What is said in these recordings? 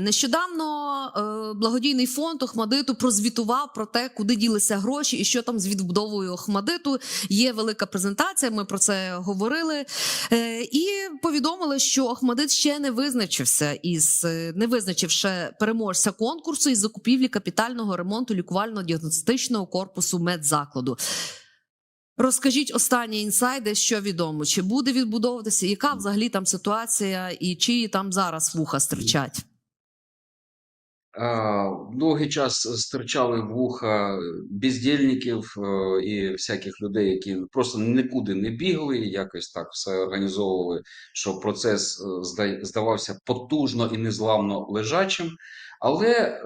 Нещодавно е, благодійний фонд Охмадиту прозвітував про те, куди ділися гроші і що там з відбудовою Охмадиту. Є велика презентація. Ми про це говорили. Е, і повідомили, що Охмадит ще не визначився із е, не визначивши переможця конкурсу із закупівлі капітального ремонту лікувально-діагностичного корпусу медзакладу. Розкажіть останні інсайди, що відомо, чи буде відбудовуватися, яка взагалі там ситуація, і чиї там зараз вуха стирчать? Довгий час стирчали вуха бездільників е, і всяких людей, які просто нікуди не бігли, якось так все організовували, що процес е, здавався потужно і незламно лежачим. Але е,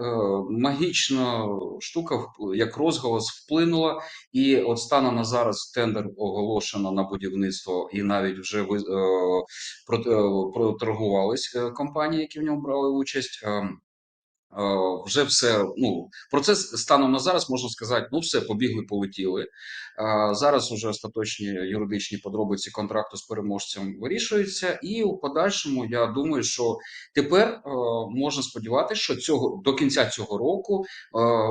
магічна штука, як розголос, вплинула, і от станом на зараз тендер оголошено на будівництво, і навіть вже ви, проторгувались компанії, які в ньому брали участь. Е, вже все. Ну процес станом на зараз можна сказати, ну все, побігли, полетіли. Е, Зараз уже остаточні юридичні подробиці контракту з переможцем вирішуються, і у подальшому я думаю, що тепер е, можна сподіватися, що цього до кінця цього року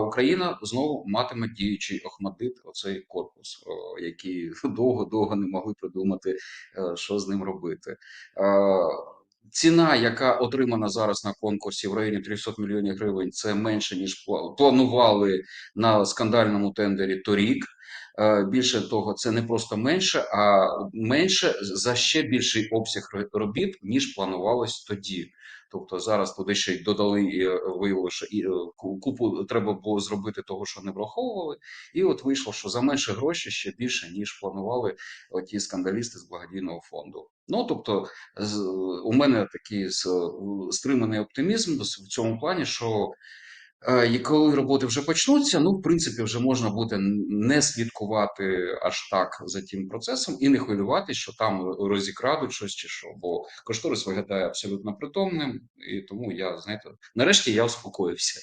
Україна знову матиме діючий Охмадит, оцей корпус, який довго-довго не могли придумати, що з ним робити. Ціна, яка отримана зараз на конкурсі в районі 300 мільйонів гривень, це менше ніж пла- планували на скандальному тендері торік. Е, Більше того, це не просто менше, а менше за ще більший обсяг робіт, ніж планувалось тоді. Тобто зараз туди ще й додали і е, виявили, що і е, ку- купу треба було зробити того, що не враховували. І от вийшло, що за менше гроші ще більше ніж планували ті скандалісти з благодійного фонду. Ну тобто, у мене такий стриманий оптимізм в цьому плані, що е, коли роботи вже почнуться, ну в принципі, вже можна буде не слідкувати аж так за тим процесом і не хвилювати, що там розікрадуть щось чи що. Бо кошторис виглядає абсолютно притомним, і тому я знаєте, нарешті я успокоївся.